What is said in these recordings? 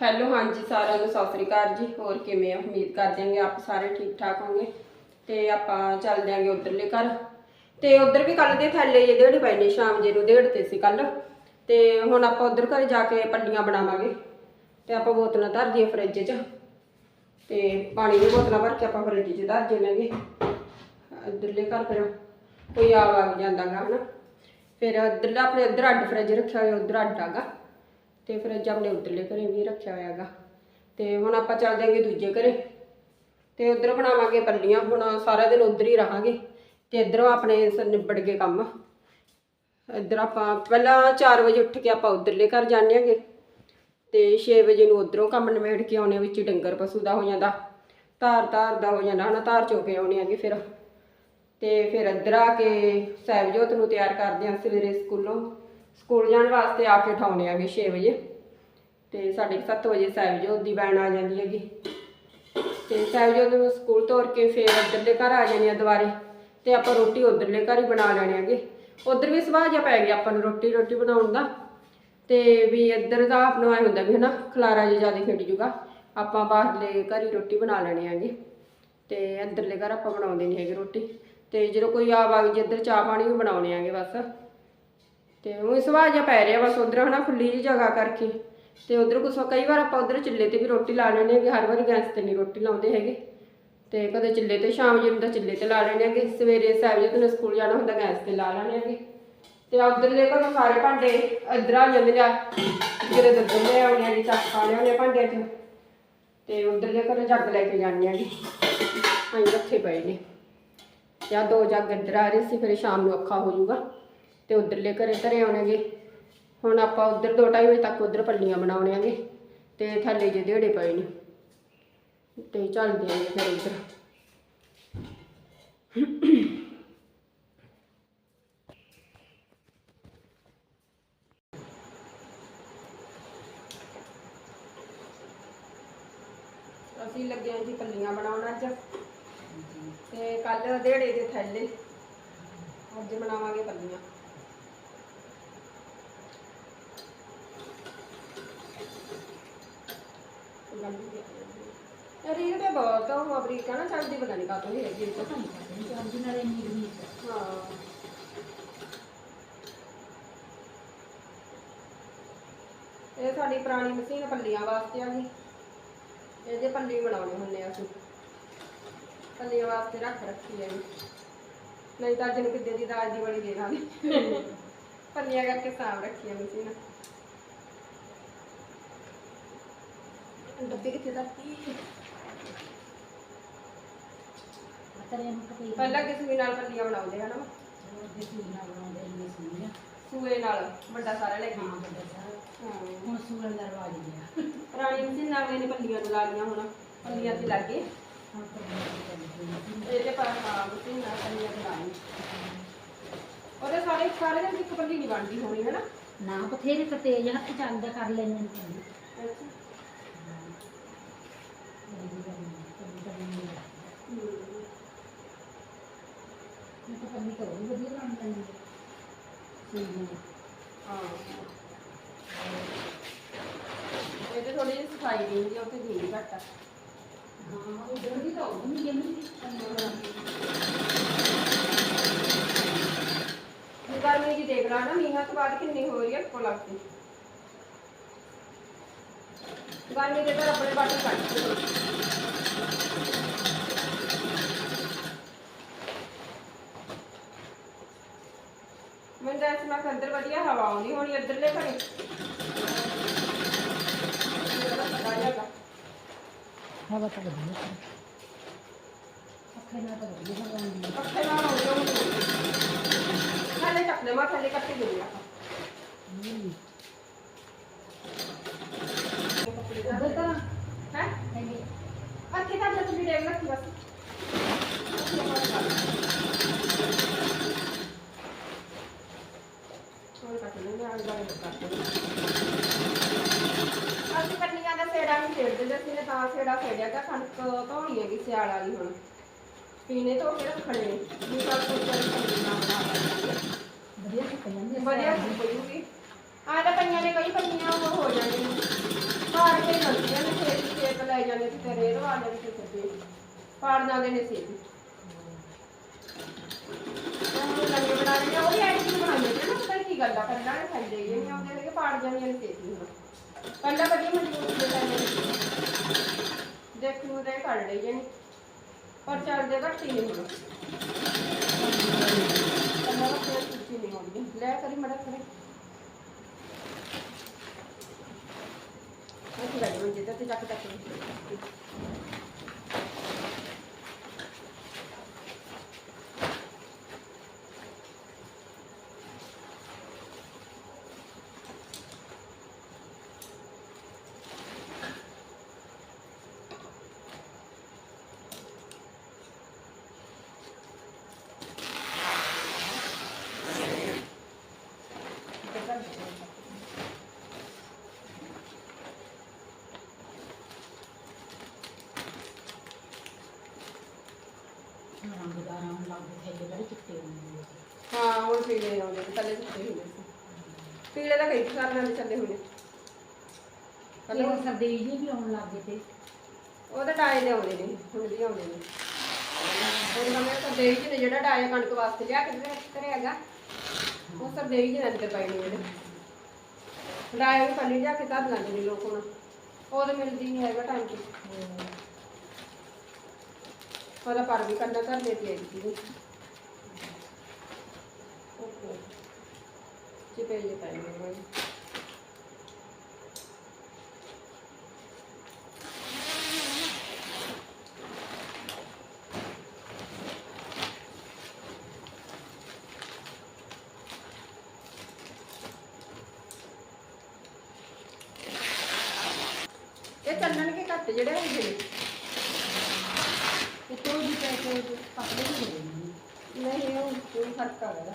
Hello ਹਾਂਜੀ, ਸਾਰਿਆਂ ਨੂੰ ਸਤਿ ਸ੍ਰੀ ਅਕਾਲ ਜੀ। ਹੋਰ ਕਿਵੇਂ ਆ? ਉਮੀਦ ਕਰਦੇ ਹਾਂਗੇ ਆਪ ਸਾਰੇ ਠੀਕ ਠਾਕ ਹੋਗੇ ਤੇ ਆਪਾਂ ਚੱਲ ਦਿਆਂਗੇ ਉਧਰਲੇ ਘਰ। ਤੇ ਉਧਰ ਵੀ ਕੱਲ ਦੇ ਥੱਲੇ ਜੇ ਡੇਢ ਪਏ ਨੇ, ਸ਼ਾਮ ਜੇ ਨੂੰ ਡੇਢ ਤੇ ਸੀ ਕੱਲ ਤੇ ਹੁਣ ਆਪਾਂ ਉਧਰ ਘਰ ਜਾ ਕੇ ਪੱਲੀਆਂ ਬਣਾਵਾਂਗੇ। ਤੇ ਆਪਾਂ ਬੋਤਲਾਂ ਧਰ ਦੀਆਂ ਫਰਿੱਜ 'ਚ। ਤੇ ਪਾਣੀ ਦੀ ਬੋਤਲਾਂ ਭਰ ਕੇ ਆਪਾਂ ਫਰਿੱਜ 'ਚ ਧਰ ਦੇਣਗੇ ਇੱਧਰਲੇ ਘਰ ਫਿਰ ਕੋਈ ਆ ਵਗ ਜਾਂਦਾਗਾ ਹਨਾ। ਫਿਰ ਇੱਧਰਲਾ ਆਪਣੇ ਇੱਧਰ ਅੱਡ ਫਰਿੱਜ ਰੱਖਿਆ ਹੋਇਆ, ਉੱਧਰ ਅੱਡ ਆਗਾ। ਤੇ ਫਰਿੱਜ ਆਪਣੇ ਉੱਧਰਲੇ ਘਰੇ ਵੀ ਰੱਖਿਆ ਹੋਇਆਗਾ। ਤੇ ਹੁਣ ਆਪਾਂ ਚੱਲ ਜਾਾਂਗੇ ਦੂਜੇ ਘਰੇ। ਤੇ ਉੱਧਰ ਬਣਾਵਾਂਗੇ ਪੱਲੀਆਂ, ਹੁਣ ਸਾਰਾ ਦਿਨ ਉੱਧਰ ਹੀ ਰਹਾਂਗੇ। ਤੇ ਇੱਧਰੋਂ ਆਪਣੇ ਸ- ਨਿਬੜ ਗਏ ਕੰਮ। ਇੱਧਰ ਆਪਾਂ ਪਹਿਲਾਂ 4 ਵਜੇ ਉੱਠ ਕੇ ਆਪਾਂ ਉੱਧਰਲੇ ਘਰ ਜਾਂਦੇ ਆਂਗੇ। ਤੇ 6 ਵਜੇ ਨੂੰ ਉਧਰੋਂ ਕੰਮ ਨਿਬੇੜ ਕੇ ਆਉਣੇ ਵਿੱਚ ਹੀ ਡੰਗਰ ਪਸ਼ੂ ਦਾ ਹੋ ਜਾਂਦਾ। ਧਾਰ ਧਾਰ ਦਾ ਹੋ ਜਾਂਦਾ ਹਨਾ, ਧਾਰ ਚੋ ਕੇ ਆਉਣੇ ਆਂਗੇ ਫਿਰ। ਤੇ ਫਿਰ ਇੱਧਰ ਆ ਕੇ ਸਾਹਿਬਜੋਤ ਨੂੰ ਤਿਆਰ ਕਰਦੇ ਆਂ ਸਵੇਰੇ ਸਕੂਲੋਂ। ਸਕੂਲ ਜਾਣ ਵਾਸਤੇ ਆ ਕੇ ਉਠਾਉਣੇ ਆਂਗੇ 6 ਵਜੇ। ਤੇ ਸਾਡੇ ਕੁ ਸੱਤ ਵਜੇ ਸਾਹਿਬਜੋਤ ਦੀ ਵੈਨ ਆ ਜਾਂਦੀ ਹੈਗੀ। ਤੇ ਸਾਹਿਬਜੋਤ ਨੂੰ ਸਕੂਲ ਤੋਰ ਕੇ ਫਿਰ ਇੱਧਰਲੇ ਘਰ ਆ ਜਾਣੇ ਆ ਦੁਬਾਰੇ। ਤੇ ਆਪਾਂ ਰੋਟੀ ਉਧਰਲੇ ਘਰ ਹੀ ਬਣਾ ਲੈਣੇ ਆਂਗੇ ਉਧਰ ਵੀ ਸਵਾਹ ਜਿਹਾ ਪੈ ਗਿਆ ਆਪਾਂ ਨੂੰ ਰੋਟੀ ਰੋਟੀ ਬਣਾਉਣ ਦਾ। ਤੇ ਵੀ ਇੱਧਰ ਦਾ ਆਪ ਨੂੰ ਐ ਹੁੰਦਾ ਵੀ ਹਨਾ, ਖਲਾਰਾ ਜਿਹਾ ਜ਼ਿਆਦਾ ਖਿੰਡ ਜੂਗਾ। ਆਪਾਂ ਬਾਹਰਲੇ ਘਰ ਹੀ ਰੋਟੀ ਬਣਾ ਲੈਣੇ ਆਂਗੇ ਤੇ ਅੰਦਰਲੇ ਘਰ ਆਪਾਂ ਬਣਾਉਂਦੇ ਨਹੀਂ ਹੈਗੇ ਰੋਟੀ। ਤੇ ਜਦੋਂ ਕੋਈ ਆ ਵਗ ਜੇ ਇੱਧਰ ਚਾਹ ਪਾਣੀ ਵੀ ਬਣਾਉਣੇ ਆਂਗੇ ਬਸ। ਤੇ ਉਹ ਸੁਭਾਅ ਜਿਹਾ ਪੈ ਰਿਹਾ ਬਸ ਉਧਰ ਹਨਾ ਖੁੱਲੀ ਜਿਹੀ ਜਗ੍ਹਾ ਕਰਕੇ। ਤੇ ਉਧਰ ਕੁਛ ਕਈ ਵਾਰ ਆਪਾਂ ਉਧਰ ਚਿੱਲੇ ਤੇ ਵੀ ਰੋਟੀ ਲਾ ਲੈਣੇ ਹੈਗੇ, ਹਰ ਵਾਰੀ ਗੈਸ ਤੇ ਨਹੀਂ ਰੋਟੀ ਲਾਉਂਦੇ ਹੈਗੇ। ਤੇ ਕਦੇ ਚਿੱਲੇ ਤੇ, ਸ਼ਾਮ ਜੇ ਨੂੰ ਤਾਂ ਚੁੱਲ੍ਹੇ ਤੇ ਲਾ ਲੈਣੇ ਹੈਗੇ। ਸਵੇਰੇ ਸਾਹਿਬ ਜਦੋਂ ਸਕੂਲ ਜਾਣਾ ਹੁੰਦਾ, ਗੈਸ ਤੇ ਲਾ ਲੈਣੇ ਹੈਗੇ। ਤੇ ਉਧਰਲੇ ਘਰੋਂ ਸਾਰੇ ਭਾਂਡੇ ਇੱਧਰ ਆ ਜਾਂਦੇ ਆ ਜਿਹੜੇ ਦੱਦਲ ਲੈ ਆਉਣੇ ਆ ਜੀ ਚੱਕ ਖਾ ਲਿਆਉਣੇ ਭਾਂਡਿਆਂ 'ਚ। ਤੇ ਉਧਰਲੇ ਘਰੋਂ ਜੱਗ ਲੈ ਕੇ ਜਾਣੀ ਆ ਜੀ ਆਈ ਰੱਖੇ ਪਏ ਨੇ। ਜਾਂ ਦੋ ਜੱਗ ਇੱਧਰ ਆ ਰਹੇ ਸੀ, ਫਿਰ ਸ਼ਾਮ ਨੂੰ ਔਖਾ ਹੋ ਜਾਊਗਾ। ਤੇ ਉਧਰਲੇ ਘਰੇ ਧਰੇ ਆਉਣਗੇ। ਹੁਣ ਆਪਾਂ ਉਧਰ 2:30 ਵਜੇ ਤੱਕ ਉਧਰ ਪੱਲੀਆਂ ਬਣਾਉਣੀਆਂਗੇ ਤੇ ਥੱਲੇ ਜੇ ਦਿਹੜੇ ਪਏ ਨੇ। ਤੇ ਚੱਲਦੇ ਆਂਗੇ ਫਿਰ ਉਧਰ। ਅਸੀਂ ਲੱਗੇ ਹਾਂ ਜੀ ਪੱਲੀਆਂ ਬਣਾਉਣ ਅੱਜ। ਤੇ ਕੱਲ ਦਿਹੜੇ ਦੇ ਥੱਲੇ। ਅੱਜ ਬਣਾਵਾਂਗੇ ਪੱਲੀਆਂ। ਅਰੇ ਇਹ ਬਹੁਤ ਉਹ ਅਮਰੀਕਾ ਨਾ ਚੜਦੀ ਪਤਾ ਨਹੀਂ ਕਾਤੋਂ ਨਹੀਂ ਹੈਗੀ ਇਹ ਤਾਂ ਹਾਂ। ਇਹ ਸਾਡੀ ਪੁਰਾਣੀ ਮਸ਼ੀਨ ਪੱਲੀਆਂ ਵਾਸਤੇ ਆ ਗਈ ਇਹਦੇ ਪੱਲੀ ਬਣਾਉਣੇ ਹੁੰਦੇ ਆ ਅਸੀਂ। ਪੱਲੀਆਂ ਵਾਸਤੇ ਰੱਖ ਰੱਖੀ ਹੈ ਜੀ। ਨਹੀਂ ਤਾਂ ਅੱਜ ਨੂੰ ਕਿੱਦੇ ਦੀ ਦਾਲ ਦੀ ਬੜੀ ਦੇ ਦਾਂਗੇ। ਪੱਲੀਆਂ ਕਰਕੇ ਸਾਫ਼ ਰੱਖੀ ਹੈ ਮਸ਼ੀਨ। ਡੱਬੇ ਕਿੱਥੇ ਧਰਤੀ? ਪਹਿਲਾਂ ਕਿਸ ਵੀ ਨਾਲ ਪੱਲੀਆਂ ਬਣਾਉਂਦੇ ਹਨ ਸੂਏ ਨਾਲ ਵੱਡਾ ਸਾਰਾ ਲੈ ਕੇ ਹਾਂ ਹੁਣ ਸੂਰਨ ਦਾ ਰਵਾਜ ਗਿਆ ਪੁਰਾਣੀ ਮਸ਼ੀਨ ਨਾਲ ਇਹਨੇ ਪੱਲੀਆਂ ਨੂੰ ਲਾ ਲਈਆਂ ਹੁਣ ਪੱਲੀਆਂ ਤੇ ਲੱਗੇ ਹੁਣ ਤਾਂ ਬਹੁਤ ਇਹਦੇ ਪਰ ਹਾਂ ਮਸ਼ੀਨ ਨਾਲ ਪੱਲੀਆਂ ਤੇ ਲਾਈ ਉਹਦੇ ਸਾਰੇ ਸਾਰੇ ਦਿਨ ਇੱਕ ਪੱਲੀ ਨਹੀਂ ਬਣਦੀ ਹੋਣੀ ਹੈ ਨਾ ਨਾ ਬਥੇਰੇ ਤਾਂ ਤੇਜ਼ ਹੱਥ ਚੱਲਦਾ ਕਰ ਲੈਣੇ ਨੇ। ਮੈਂ ਤਾਂ ਕੰਨੀ ਕਰੋ ਵਧੀਆ ਬਣ ਜਾਂਦੀ ਹੈ ਸੂਈ ਹਾਂ ਇਹਦੇ ਥੋੜੀ ਜਿਹੀ ਸਫ਼ਾਈ ਦੀ ਹੁੰਦੀ ਆ ਹਾਂ ਉਹ ਜਲਦੀ ਤਾਂ ਉਹ ਨਹੀਂ ਜੰਮੀ ਹੁਣ ਗਰਮੀ ਦੀ ਦੇਖ ਲਾ ਮੀਂਹਾਂ ਤੋਂ ਬਾਅਦ ਕਿੰਨੀ ਹੋ ਰਹੀ ਹੈ ਕੋ। ਲੱਗਦੀ ਗਰਮੀ ਦੇ ਤਾਂ ਆਪਣੇ ਬਾਟੇ ਕੱਢ ਦਿੱਤੇ। ਮੈਨੂੰ ਤਾਂ ਇਸ ਨਾਲ ਅੰਦਰ ਵਧੀਆ ਹਵਾ ਆਉਂਦੀ ਹੋਣੀ, ਇੱਧਰਲੇ ਘਰੇ ਹਵਾ ਤਾਂ ਵਧੀਆ ਅੱਖੇ ਨਾਲ ਤਾਂ ਵਧੀਆ ਹਵਾ ਆਉਂਦੀ ਹੈ ਪੱਖੇ ਨਾਲ ਆਉਂਦੀ ਹੋਣੀ ਥੱਲੇ ਚੱਕ ਦੇ ਮਾ ਥੱਲੇ ਕੱਟੇ ਦੇ ਆਪਾਂ ਕੱਪੜੇ ਦਾ ਉਧਰ ਤਾਂ ਹੈ ਹੈਗੇ ਅੱਖੇ ਤਾਂ ਜਦ ਵੀ ਦੇਖ ਲੱਗੀ ਬਸ ਹੋਰ ਕੱਟ ਲੈਂਦੇ ਆਂ। ਗਾਣੇ ਕੱਟ ਲੈਂਦੇ ਅਸੀਂ ਪੱਲੀਆਂ ਸੇੜਾ ਨਹੀਂ ਖੇਡਦੇ ਸੀ ਨੇ ਤਾਂ ਸੇੜਾ ਖੇਡਿਆ ਤਾਂ ਕਣਕ ਧੋਣੀ ਹੈਗੀ ਸਿਆਲ ਵਾਲੀ ਹੁਣ। ਪੀਣੇ ਧੋ ਕੇ ਰੱਖਣੇ ਨੇ। ਵੀ ਬਣਾ ਲਾਂਗੇ ਵਧੀਆ ਸੁੱਕ ਜਾਂਦੀ ਵਧੀਆ ਸੁੱਕ ਜੂਗੀ। ਆ ਤਾਂ ਪਈਆਂ ਨੇ ਕਈ ਪਈਆਂ ਉਹ ਹੋ ਜਾਣੀਆਂ ਭਾਰ ਕੇ ਨਾ ਜਾਂਦੇ ਤੇ ਰੇਰ ਵਾ ਜਾਂਦੇ ਤੇ ਸੱਜੇ ਪਾੜ ਜਾਂਦੇ ਨੇ ਸੀ ਉਹ ਲੰਗੇ ਬਣਾ ਆ ਉਹ ਵੀ ਐਡੀ ਬਣਾਉਂਦੇ ਨੇ ਨਾ ਪਤਾ ਨੀ ਕੀ ਗੱਲ ਆ ਕੰਨਾਂ ਨੇ ਖਾਈ ਜਾਈਏ ਨਹੀਂ ਆਉਂਦੇ ਨੇ ਕਿ ਪਾੜ ਜਾਂਦੀਆਂ ਨੇ ਸੇਤੀ ਹੁਣ। ਪਹਿਲਾਂ ਵਧੀਆ ਮਜ਼ਬੂਤ ਦੇ ਲੈਂਦੇ ਨੇ ਦੇਖ ਨੂੰ ਦੇ ਕੱਢ ਲਈ ਜਾਨੀ ਪਰ ਚੱਲਦੇ ਘੱਟੀ ਨਹੀਂ ਹੁਣ ਕੰਨਾਂ ਦਾ ਕੋਈ ਸੁੱਚੀ ਨਹੀਂ ਹੁੰਦੀ ਲੈ ਕਰੀ ਮੜਾ ਕਰੇ ਉਹ ਗੱਲ ਮੰਜੇ ਤੇ ਚੱਕ ਚੱਕ ਰੰਗਦਾਰ ਆਉਣ ਲੱਗ ਗਏ ਥੈਲੇ ਬੜੇ ਚਿੱਟੇ ਹੁੰਦੇ ਨੇ। ਹਾਂ ਹੁਣ ਪੀਲੇ ਆਉਂਦੇ ਨੇ ਪਹਿਲੇ ਚਿੱਟੇ ਹੁੰਦੇ ਸੀ। ਪੀਲੇ ਦਾ ਕਈ ਸਾਲਾਂ ਦੇ ਚੱਲੇ ਹੋਏ ਪਹਿਲੇ ਉਹ ਸਰਦੇਜ ਵੀ ਆਉਣ ਲੱਗ ਗਏ ਤੇ? ਉਹ ਤਾਂ ਡਾਏ ਦੇ ਆਉਂਦੇ ਨੇ ਹੁਣ ਵੀ ਆਉਂਦੇ ਨੇ ਉਹ ਨਵੇਂ ਸਰਦੇਈ ਜੀ ਨੇ ਜਿਹੜਾ ਡਾਇਆ ਕਣਕ ਵਾਸਤੇ ਲਿਆ ਕੇ ਤੇ ਕਰਿਆ ਹੈਗਾ ਉਹ ਸਰਦੇਈ ਜੀ ਨੇ ਅੰਦਰ ਪਏ ਨੇ ਜਿਹੜੇ। ਡਾਇਆ ਵੀ ਪੱਲੀ ਲਿਆ ਕੇ ਧਰ ਲੈਂਦੇ ਨੇ ਲੋਕ ਹੁਣ। ਉਹ ਤਾਂ ਮਿਲਦੀ ਨਹੀਂ ਹੈਗਾ ਟਾਈਮ ਤੇ। ਉਹਦਾ ਪਰ ਵੀ ਕੰਨਾ ਕਰ ਦੇ ਪਈ ਜੇ। ਪਏ ਨੇ ਇਹ ਚੱਲਣਗੇ ਘੱਟ ਜਿਹੜੇ ਹੁੰਦੇ ਨੇ ਉੱਤੋਂ ਵੀ ਪੈਸੇ ਪਤਲੇ ਵੀ ਹੋ ਗਏ ਨੇ ਨਹੀਂ ਉਹ ਕੋਈ ਫ਼ਰਕ ਆ ਗਿਆ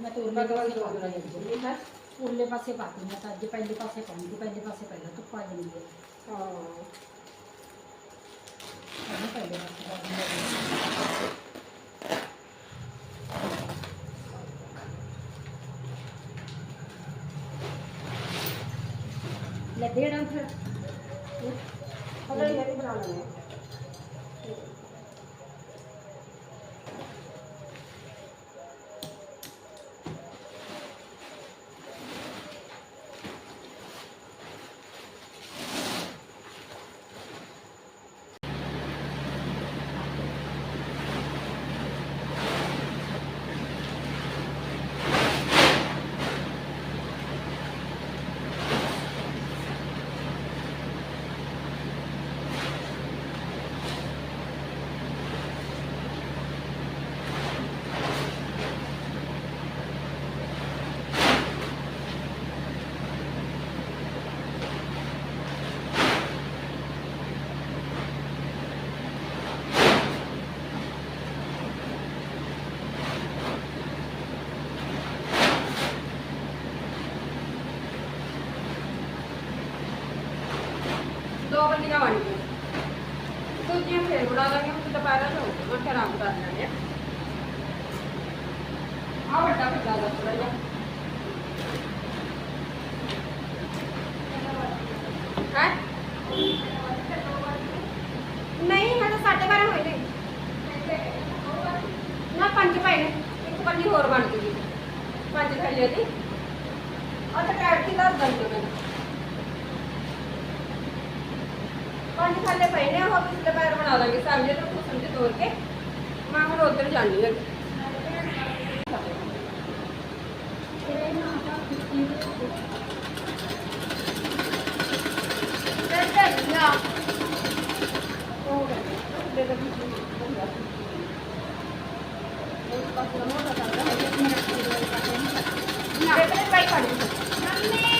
ਮੈਂ ਤਾਂ ਪਾਸੇ ਪਾ ਦਿੰਦੀ ਹੈ ਉਰਲੇ ਪਾਸੇ ਪਾਤੀ ਮੈਂ ਤਾਂ ਅੱਜ ਪਹਿਲੇ ਪਾਸੇ ਪਾਉਂਗੀ ਪਹਿਲੇ ਪਾਸੇ ਪਹਿਲਾਂ ਧੁੱਪ ਆ ਜਾਂਦੀ ਹੈ ਹਾਂ ਪਹਿਲੇ ਪਹਿਲੇ ਪਾਸੇ ਪਾ ਦਿੰਦੀ ਲੈ ਦੇਣਾ ਫਿਰ ਬਣਾ ਲੈਣੇ ਦੋ ਬੰਦੀਆਂ ਦੂਜੀਆਂ ਫੇਰ ਬਣਾ ਦਾਂਗੇ ਹੁਣ ਦੁਪਹਿਰਾ ਤੋਂ ਮੈਂ ਆਰਾਮ ਕਰ ਲੈਣੇ ਆ। ਵੱਡਾ ਵੱਡਾ ਦਾ ਥੋੜਾ ਜਿਹਾ। ਹੈ? ਨਹੀਂ ਹਲੇ ਸਾਡੇ ਬਾਰੇ ਹੋਏ ਨੇ। ਨਾ, ਪੰਜ ਪਏ ਨੇ। ਇੱਕ ਬੰਦੀ ਹੋਰ ਬਣ ਗਈ। ਪੰਜ ਥੱਲੇ ਦੀ। ਪੰਜ ਥੱਲੇ ਪਏ ਨੇ, ਉਹ ਪਿਛਲੇ ਪੈਰ ਬਣਾ ਲਾਂਗੇ। ਸਬਜ਼ੀ ਨੂੰ ਖੁਸਮ ਚ ਤੋੜ ਕੇ। ਮੈਂ ਹੁਣ ਉੱਧਰ ਜਾਣੀ ਹਾਂ। Thank you.